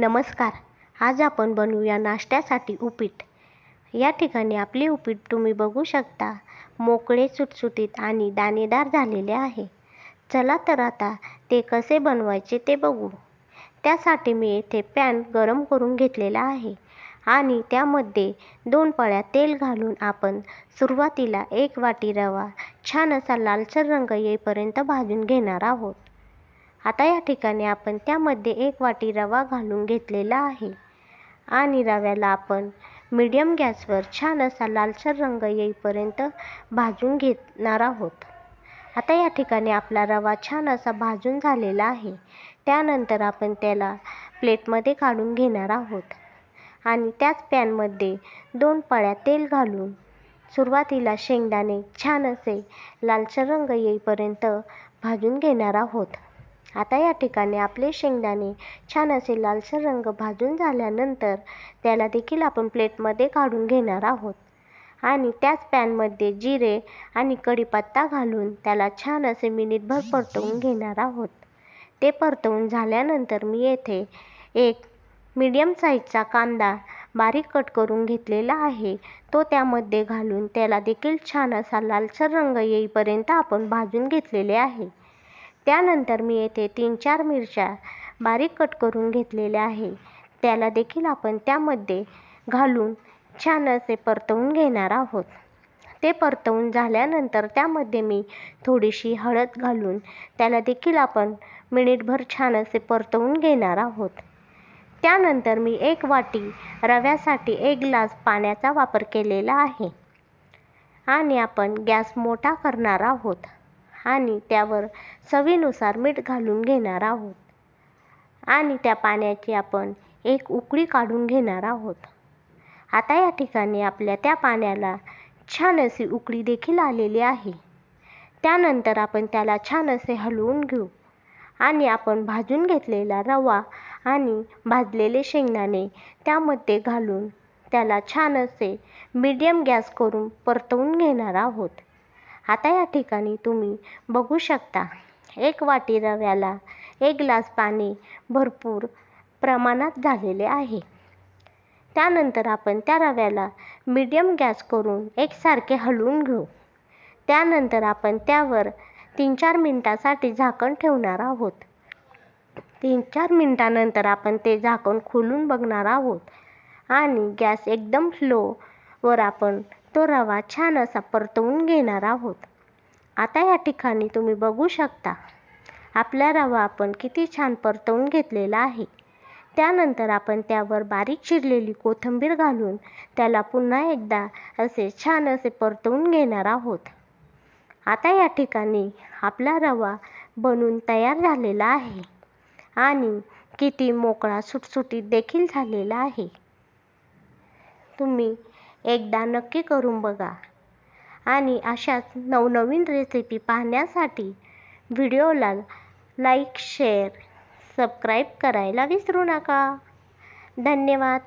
नमस्कार. आज आपण बनवूया नाश्त्यासाठी उपीट. या ठिकाणी आपले उपीट तुम्ही बघू शकता. मोकळे सुटसुटीत आणि दाणेदार झालेले आहे. चला तर आता ते कसे बनवायचे ते बघू. त्यासाठी मी येथे पॅन गरम करून घेतलेला आहे आणि त्यामध्ये दोन पळ्या तेल घालून आपण सुरुवातीला एक वाटी रवा छान असा लालसर रंग येईपर्यंत भाजून घेणार आहोत. आता या ठिकाणी आपण त्यामध्ये एक वाटी रवा घालून घेतलेला आहे. आणि रव्याला आपण मीडियम गॅसवर छान असा लालसर रंग येईपर्यंत भाजून घेणार आहोत. आता या ठिकाणी आपला रवा छान असा भाजून झालेला आहे. त्यानंतर आपण त्याला प्लेटमध्ये काढून घेणार आहोत. आणि त्याच पॅनमध्ये दोन पळ्या तेल घालून सुरुवातीला शेंगदाणे छान असे लालसर रंग येईपर्यंत भाजून घेणार आहोत. आता या ठिकाणी आपले शेंगदाणे छान असे लालसर रंग भाजून झाल्यानंतर त्याला देखील आपण प्लेटमध्ये काढून घेणार आहोत. आणि त्याच पॅनमध्ये जिरे आणि कढीपत्ता घालून त्याला छान असे मिनिटभर परतवून घेणार आहोत. ते परतवून झाल्यानंतर मी येथे एक मीडियम साईजचा कांदा बारीक कट करून घेतलेला आहे. तो त्यामध्ये घालून त्याला देखील छान असा लालसर रंग येईपर्यंत आपण भाजून घेतलेले आहे. त्यानंतर मी येथे तीन चार मिरच्या बारीक कट करून घेतलेल्या आहे. त्याला देखील आपण त्यामध्ये घालून छान असे परतवून घेणार आहोत. ते परतवून झाल्यानंतर त्यामध्ये मी थोडीशी हळद घालून त्याला देखील आपण मिनिटभर छान असे परतवून घेणार आहोत. त्यानंतर मी एक वाटी रव्यासाठी एक ग्लास पाण्याचा वापर केलेला आहे. आणि आपण गॅस मोठा करणार आहोत. आणि त्यावर चवीनुसार मीठ घालून घेणार आहोत. आणि त्या पाण्याची आपण एक उकळी काढून घेणार आहोत. आता या ठिकाणी आपल्या त्या पाण्याला छान अशी उकळी देखील आलेली आहे. त्यानंतर आपण त्याला छान असे हलवून घेऊ. आणि आपण भाजून घेतलेला रवा आणि भाजलेले शेंगदाणे त्यामध्ये घालून त्याला छान असे मीडियम गॅस करून परतवून घेणार आहोत. आता या ठिकाणी तुम्ही बघू शकता. एक वाटी रव्याला एक ग्लास पाणी भरपूर प्रमाणात झालेले आहे. त्यानंतर आपण त्या रव्याला मीडियम गॅस करून एकसारखे हलवून घेऊ. त्यानंतर आपण त्यावर तीन चार मिनटासाठी झाकण ठेवणार आहोत. तीन चार मिनटानंतर आपण ते झाकण खोलून बघणार आहोत. आणि गॅस एकदम स्लो वर आपण तो रवा छान असा परतवून घेणार आहोत. आता या ठिकाणी तुम्ही बघू शकता आपला रवा आपण किती छान परतवून घेतलेला आहे. त्यानंतर आपण त्यावर बारीक चिरलेली कोथिंबीर घालून त्याला पुन्हा एकदा असे छान असे परतवून घेणार आहोत. आता या ठिकाणी आपला रवा बनून तयार झालेला आहे आणि किती मोकळा सुटसुटीत देखील झालेला आहे. तुम्ही एकदा नक्की करून बघा. आणि अशाच नवनवीन रेसिपी पाहण्यासाठी व्हिडिओला लाईक शेअर सबस्क्राईब करायला विसरू नका. धन्यवाद.